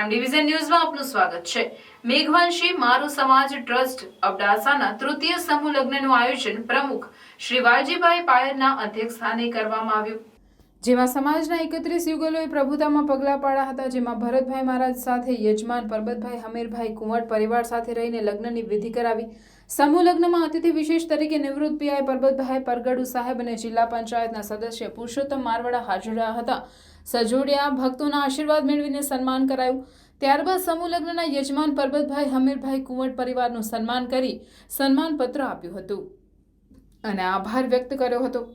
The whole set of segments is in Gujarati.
પ્રાઇમ ડિવિઝન ન્યૂઝમાં આપનું સ્વાગત છે. મેઘવંશી મારો સમાજ ટ્રસ્ટ અબડાસાના તૃતીય સમૂહ લગ્નનું આયોજન પ્રમુખ શ્રી વાલજીભાઈ પાયરના અધ્યક્ષસ્થાને કરવામાં આવ્યું. જેમાં સમાજના એકત્રીસ યુગલોએ પ્રભુતામાં પગલાં પાડ્યા હતા, જેમાં ભરતભાઈ મહારાજ સાથે યજમાન પરબતભાઈ હમીરભાઈ કુંવર પરિવાર સાથે રહીને લગ્નની વિધિ કરાવી. સમૂહ લગ્નમાં અતિથિ વિશેષ તરીકે નિવૃત્ત પીઆઈ પરબતભાઈ પરગડુ સાહેબ અને જિલ્લા પંચાયતના સદસ્ય પુરુષોત્તમ મારવાડા હાજર રહ્યા હતા. સજોડિયા ભક્તોના આશીર્વાદ મેળવીને સન્માન કરાયું. ત્યારબાદ સમૂહ લગ્નના યજમાન પરબતભાઈ હમીરભાઈ કુંવર પરિવારનું સન્માન કરી સન્માનપત્ર આપ્યું હતું. અને આભાર વ્યક્ત કર્યો હતો.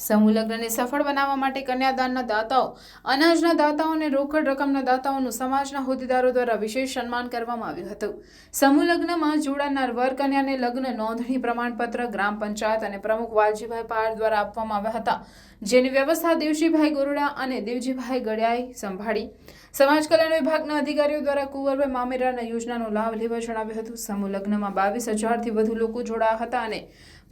સમૂહ લગ્નને સફળ બનાવવા માટે કન્યાદાનના દાતાઓ, અનાજના દાતાઓ અને રોકડ રકમના દાતાઓનું સમાજના હોદ્દેદારો દ્વારા વિશેષ સન્માન કરવામાં આવ્યું હતું. સમૂહ લગ્નમાં જોડાનાર વર કન્યાને લગ્ન નોંધણી પ્રમાણપત્ર, ગ્રામ પંચાયત અને પ્રમુખ વાલજીભાઈ પાર દ્વારા આપવામાં આવ્યા હતા, જેની વ્યવસ્થા દેવજીભાઈ ગોરડા અને દેવજીભાઈ ગડિયાએ સંભાળી. સમાજ કલ્યાણ વિભાગના અધિકારીઓ દ્વારા કુંવરભાઈ મામેરાના યોજનાનો લાભ લેવા જણાવ્યું હતું. સમૂહ લગ્નમાં બાવીસ હજારથી વધુ લોકો જોડાયા હતા અને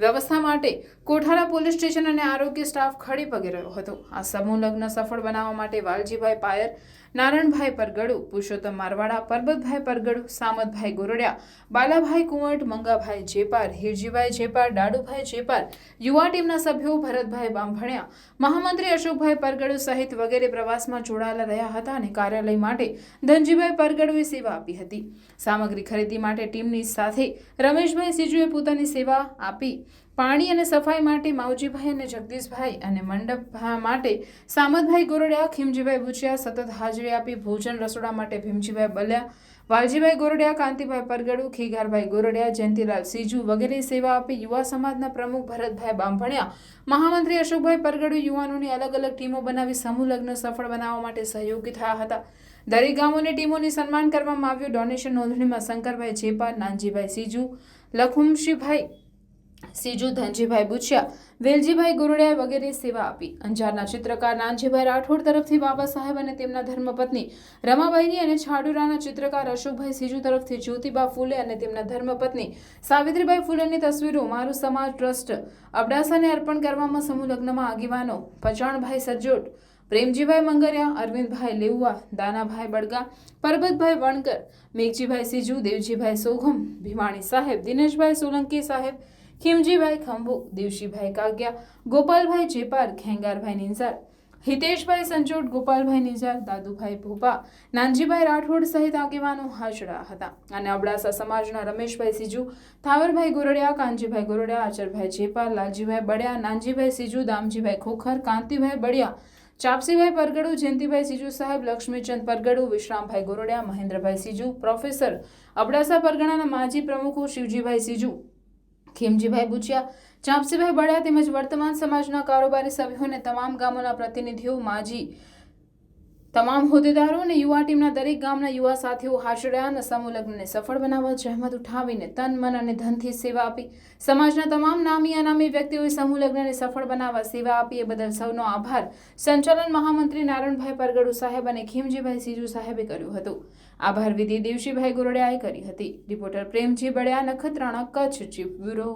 વ્યવસ્થા માટે કોઠારા પોલીસ સ્ટેશન અને આરોગ્ય સ્ટાફ ખડી પગે રહ્યો હતો. આ સમૂહ લગ્ન સફળ બનાવવા માટે વાલજીભાઈ પાયર નારણભાઈ પરગડુ, પુરુષોત્તમ મારવાડા, પરબતભાઈ પરગડુ, સામતભાઈ ગોરડિયા, બાલાભાઈ કુંવટ, મંગાભાઈ જેપાર, હીરજીભાઈ જેપાર દાડુભાઈ જેપાર, યુવા ટીમના સભ્યો ભરતભાઈ બાંભણિયા, મહામંત્રી અશોકભાઈ પરગડુ સહિત વગેરે પ્રવાસમાં જોડાયેલા રહ્યા હતા અને કાર્યાલય માટે ધનજીભાઈ પરગડવે સેવા આપી હતી. સામગ્રી ખરીદી માટે ટીમની સાથે રમેશભાઈ સિજુએ પોતાની સેવા આપી પાણી અને સફાઈ માટે માવજીભાઈ અને જગદીશભાઈ અને મંડપ માટે સામતભાઈ ગોરડિયા, ખીમજીભાઈ ભૂચિયા સતત હાજરી આપી ભોજન રસોડા માટે ભીમજીભાઈ બલ્યા, વાલજીભાઈ ગોરડિયા, કાંતિભાઈ પરગડુ ખીગારભાઈ ગોરડિયા, જયંતિલાલ સીજુ વગેરે સેવા આપી યુવા સમાજના પ્રમુખ ભરતભાઈ બાંભણિયા, મહામંત્રી અશોકભાઈ પરગડુ યુવાનોની અલગ અલગ ટીમો બનાવી સમૂહ લગ્ન સફળ બનાવવા માટે સહયોગી થયા હતા. દરેક ગામોની ટીમોની સન્માન કરવામાં આવ્યું. ડોનેશન નોંધણીમાં શંકરભાઈ જેપા નાનજીભાઈ સીજુ, લખુમશીભાઈ સીજુ ધનજીભાઈ બુચિયા, વેલજીભાઈ ગુરડિયા વગેરે સેવા આપી. અંજારના ચિત્રકાર નાનજીભાઈ રાઠોડ તરફથી બાબા સાહેબ અને તેમના ધર્મપત્ની રમાબાઈની અને છાડુરાના ચિત્રકાર અશોકભાઈ સીજુ તરફથી જ્યોતિબા ફૂલે અને તેમના ધર્મપત્ની સાવિત્રીબાઈ ફૂલેની તસવીરો મારું સમાજ ટ્રસ્ટ અબડાસાને અર્પણ કરવામાં સમૂહ લગ્નમાં આગેવાનો પચાણભાઈ સજ્જોટ પ્રેમજીભાઈ મંગરિયા, અરવિંદભાઈ લેઉવા, દાનાભાઈ બળગા પરબતભાઈ વણકર, મેઘજીભાઈ સીજુ, દેવજીભાઈ સોઘમ ભીમાણી સાહેબ, દિનેશભાઈ સોલંકી સાહેબ ખીમજીભાઈ ખંભુ, દેવશીભાઈ કાગ્યા, ગોપાલભાઈ ચેપાર, ખેંગારભાઈ નિંજાર હિતેશભાઈ સંજોટ ગોપાલભાઈ નિંજાર દાદુભાઈ ભોપા, નાનજીભાઈ રાઠોડ સહિત આગેવાનો હાજર હતા. અને અબડાસા સમાજના રમેશભાઈ સીજુ, થાવરભાઈ ગોરડિયા, કાનજીભાઈ ગોરડિયા, આચરભાઈ ચેપાર, લાલજીભાઈ બડિયા, નાનજીભાઈ સીજુ, દામજીભાઈ ખોખર, કાંતિભાઈ બડિયા, ચાપસીભાઈ પરગડુ, જયંતિભાઈ સીજુ સાહેબ, લક્ષ્મીચંદ પરગડુ, વિશ્રામભાઈ ગોરડિયા, મહેન્દ્રભાઈ સીજુ, પ્રોફેસર અબડાસા પરગણાના માજી પ્રમુખો શિવજીભાઈ સીજુ ખીમજીભાઈ બુચિયા ચાંપસીભાઈ બળિયા તેમજ વર્તમાન સમાજના કારોબારી સભ્યોને તમામ ગામોના પ્રતિનિધિઓ માજી તમામ હોદ્દેદારો અને યુવા ટીમના દરેક ગામના યુવા સાથીઓ હાજર રહ્યા અને સમૂહ લગ્નને સફળ બનાવવા જહેમત ઉઠાવીને તન, મન અને ધનથી સેવા આપી. સમાજના તમામ નામી અનામી વ્યક્તિઓએ સમૂહ લગ્નને સફળ બનાવવા સેવા આપી. એ બદલ સૌનો આભાર. સંચાલન મહામંત્રી નારાયણભાઈ પરગડુ સાહેબ અને ખીમજીભાઈ સીજુ સાહેબે કર્યું હતું. આભાર વિધિ દેવજીભાઈ ગોરડિયાએ કરી હતી. Reporter Premji Baliya, Nakhatrana, Kutch, chief bureau.